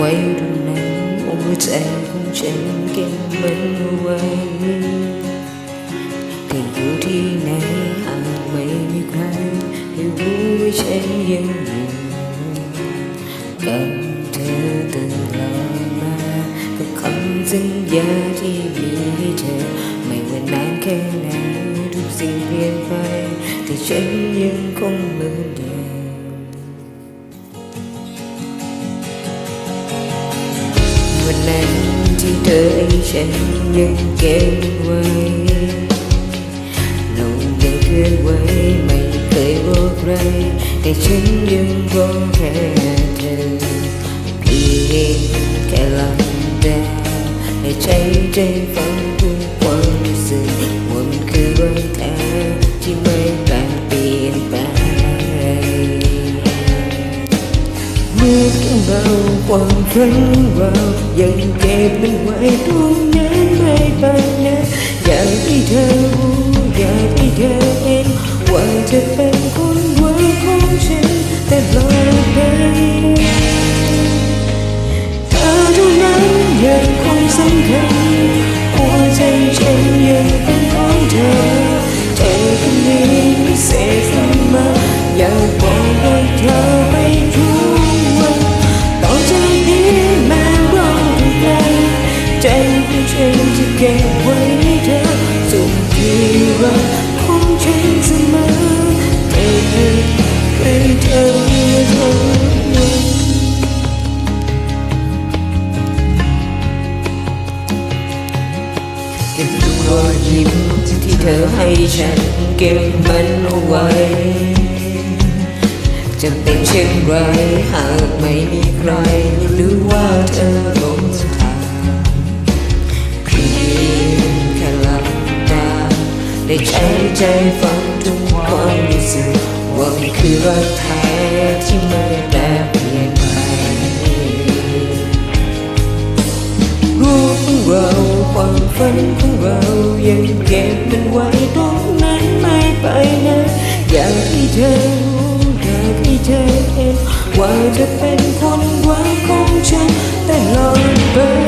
waiting ôm em cũng chẳng kiếm bên quay. Tình yêu thì này anh mấy như anh hiểu vui sẽ yên mình cầm thơ từng lòng ra cực không dưng giá thì bị chờ mày quên anh khen này lúc sinh viên vay thì tránh nhưng không mơ được านานแค่ไหนทุกสิ่งเปลี่ยนไป แต่ฉันยังคงเหมือนเดิม วันนั้นที่เธอให้ฉันยังเก็บไว้ลงยังเคลื่อนไหวไม่เคยบอกใคร แต่ฉันยังรอแค่เธอเพียงแค่หลับตาและใจใจฟัง ความฝันของเรายังเก็บมันไว้ตรงนั้นไม่ไปไหนอยากให้เธอรู้อยากให้เธอเห็นว่าจะเป็นคนรักของฉันแต่ลอดไปเธอเท่านั้นยังคงสำคัญหัวใจฉันยัง ก็บรอยยิ้มที่เธอให้ฉันเก็บมันเอาไว้ จะเป็นเช่นไรหากไม่มีใครหรือว่าเธอหลงทางเพียงแค่หลับตาได้ใช้ใจฟังทุกความรู้สึกว่ามันคือรักแท้ที่ไม่แปรเปลี่ยน อยากให้เธอรู้อยากให้เธอเห็นว่าจะเป็นคนรังของฉันตลองไป